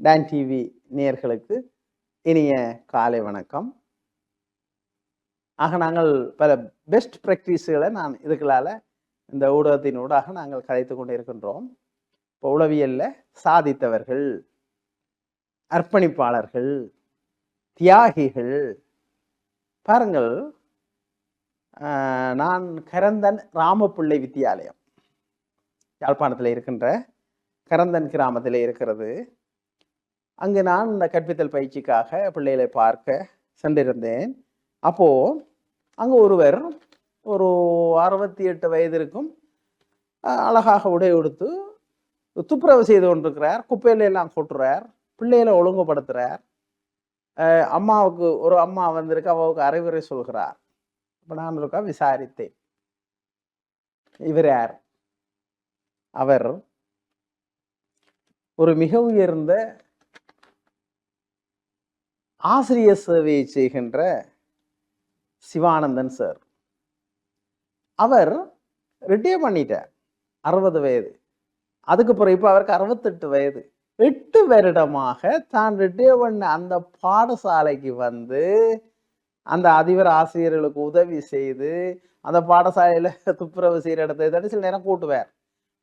Don TV நேர்களுக்கு இனிய காலை வணக்கம். ஆக நாங்கள் பல பெஸ்ட் ப்ராக்டிஸுகளை நான் இதுகளால் இந்த ஊடகத்தின் ஊடாக நாங்கள் கதைத்து கொண்டு இருக்கின்றோம் இப்போ உளவியலில் சாதித்தவர்கள் அர்ப்பணிப்பாளர்கள் தியாகிகள் பாருங்கள் நான் கரந்தன் ராமப்பிள்ளை வித்தியாலயம். யாழ்ப்பாணத்தில் இருக்கின்ற கரந்தன் கிராமத்தில் இருக்கிறது. அங்கு நான் இந்த கற்பித்தல் பயிற்சிக்காக பிள்ளைகளை பார்க்க சென்றிருந்தேன். அப்போது அங்கே ஒருவர் ஒரு அறுபத்தி எட்டு வயது இருக்கும் அழகாக உடை உடுத்து துப்புரவு செய்து கொண்டிருக்கிறார். குப்பையில எல்லாம் கொட்டுறார். பிள்ளைகளை ஒழுங்குபடுத்துகிறார் அம்மாவுக்கு ஒரு அம்மா வந்திருக்கு. அவாவுக்கு அறிவுரை சொல்கிறார். இப்போ நான் இருக்கா விசாரித்தேன் இவர் யார் அவர் ஒரு மிக உயர்ந்த ஆசிரியர் சேவையை செய்கின்ற சிவானந்தன் சார் அவர் ரிட்டையர் பண்ணிட்டார். அறுபது வயது. அதுக்கு பிறகு இப்போ அவருக்கு அறுபத்தெட்டு வயது. எட்டு வருடமாக தான் ரிட்டையர் பண்ண அந்த பாடசாலைக்கு வந்து அந்த அதிபர் ஆசிரியர்களுக்கு உதவி செய்து அந்த பாடசாலையில் துப்புரவு செய்கிற இடத்தை தட்டி சில நேரம் கூட்டுவார்.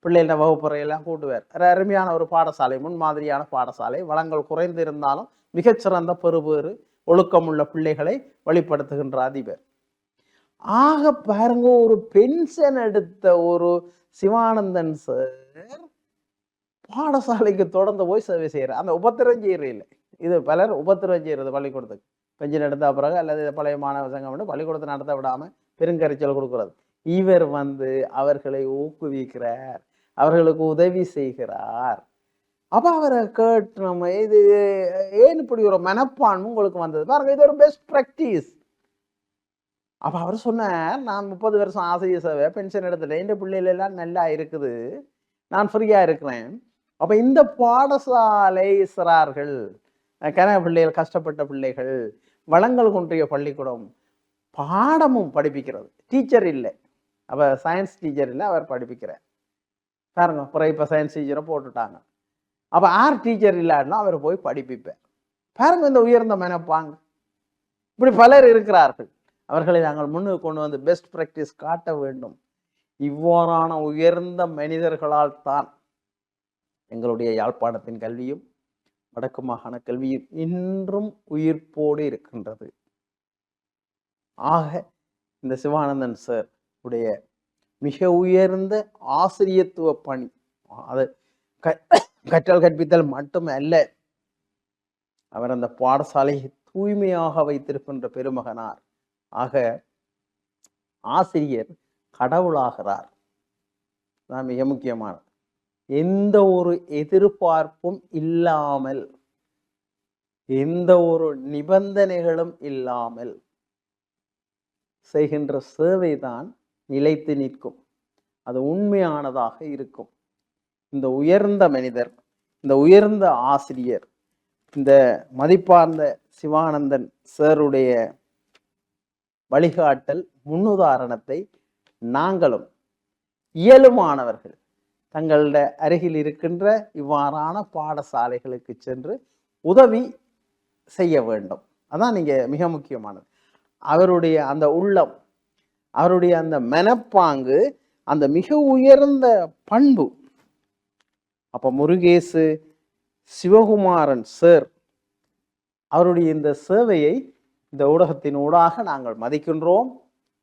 பிள்ளைகள வகுப்புறையெல்லாம் கூட்டுவார். ஒரு அருமையான ஒரு பாடசாலை முன்மாதிரியான பாடசாலை. வளங்கள் குறைந்து இருந்தாலும் மிகச்சிறந்த பெறுபேறு ஒழுக்கமுள்ள பிள்ளைகளை வழிப்படுத்துகின்ற அதிபர். ஆக பாருங்க ஒரு பென்ஷன் எடுத்த ஒரு சிவானந்தன் சார் பாடசாலைக்கு தொடர்ந்து போய் சேவை செய்கிறார் அந்த உபத்திரம் செய்யறது இல்லை. இது பலர் உபத்திரம் செய்கிறது பள்ளிக்கூடத்துக்கு. பென்ஷன் நடத்த பிறகு அல்லது பழைய மாணவ சங்கம் வந்து பள்ளிக்கூடத்தை நடத்த விடாமல் பெருங்கரைச்சல் கொடுக்கிறது. இவர் வந்து அவர்களை ஊக்குவிக்கிறார் அவர்களுக்கு உதவி செய்கிறார். அப்போ அவரை கேட்டு நம்ம இது ஏன் இப்படி ஒரு மனப்பான்மை உங்களுக்கு வந்தது? பாருங்க இது ஒரு பெஸ்ட் ப்ராக்டிஸ் அப்போ அவர் சொன்னார் நான் முப்பது வருஷம் ஆசிரியர் சேவை பென்ஷன் எடுத்துட்டேன். இந்த பிள்ளைகளெல்லாம் நல்லா இருக்குது. நான் ஃப்ரீயாக இருக்கிறேன். அப்போ இந்த பாடசாலை சிறார்கள் கன பிள்ளைகள் கஷ்டப்பட்ட பிள்ளைகள் வளங்கள் குன்றிய பள்ளிக்கூடம் பாடமும் படிப்பிக்கிறது. டீச்சர் இல்லை. அப்போ சயின்ஸ் டீச்சர் இல்லை அவர் படிப்பிக்கிறார். பாருங்க அப்புறம் இப்போ சயின்ஸ் டீச்சரை போட்டுட்டாங்க. அப்போ ஆர் டீச்சர் இல்லாட்டினா அவர் போய் படிப்பிப்பார். பாருங்க இந்த உயர்ந்த மனப்பாங்க. இப்படி பலர் இருக்கிறார்கள். அவர்களை நாங்கள் முன்னுக்கு கொண்டு வந்து பெஸ்ட் ப்ராக்டிஸ் காட்ட வேண்டும். இவ்வாறான உயர்ந்த மனிதர்களால் தான் எங்களுடைய யாழ்ப்பாணத்தின் கல்வியும் வடக்கு மாகாண கல்வி இன்றும் உயிர்ப்போடு இருக்கின்றது. ஆக இந்த சிவானந்தன் சார் உடைய மிக உயர்ந்த ஆசிரியத்துவ பணி அது க- கற்றல் கற்பித்தல் மட்டுமல்ல அவர் அந்த பாடசாலையை தூய்மையாக வைத்திருக்கின்ற பெருமகனார். ஆக ஆசிரியர் கடவுளாகிறார். தான் மிக முக்கியமானது. எந்த ஒரு எதிர்பார்ப்பும் இல்லாமல் எந்த ஒரு நிபந்தனைகளும் இல்லாமல் செய்கின்ற சேவை தான் நிலைத்து நிற்கும். அது உண்மையானதாக இருக்கும். இந்த உயர்ந்த மனிதர் இந்த உயர்ந்த ஆசிரியர் இந்த மதிப்பார்ந்த சிவானந்தன் சாருடைய வழிகாட்டல் முன்னுதாரணத்தை நாங்களும் இயலுமானவர்கள் தங்களோட அருகில் இருக்கின்ற இவ்வாறான பாடசாலைகளுக்கு சென்று உதவி செய்ய வேண்டும். அதான் நீங்கள் மிக முக்கியமானது. அவருடைய அந்த உள்ளம் அவருடைய அந்த மனப்பாங்கு அந்த மிக உயர்ந்த பண்பு. அப்போ முருகேசு சிவகுமாரன் சார் அவருடைய இந்த சேவையை இந்த ஊடகத்தின் ஊடாக நாங்கள் மதிக்கின்றோம்.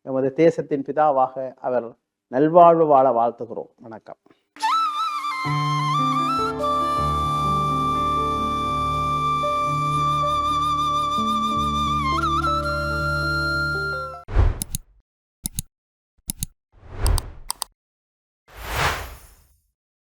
எமது தேசத்தின் பிதாவாக அவர் நல்வாழ்வு வாழ வாழ்த்துகிறோம். வணக்கம்.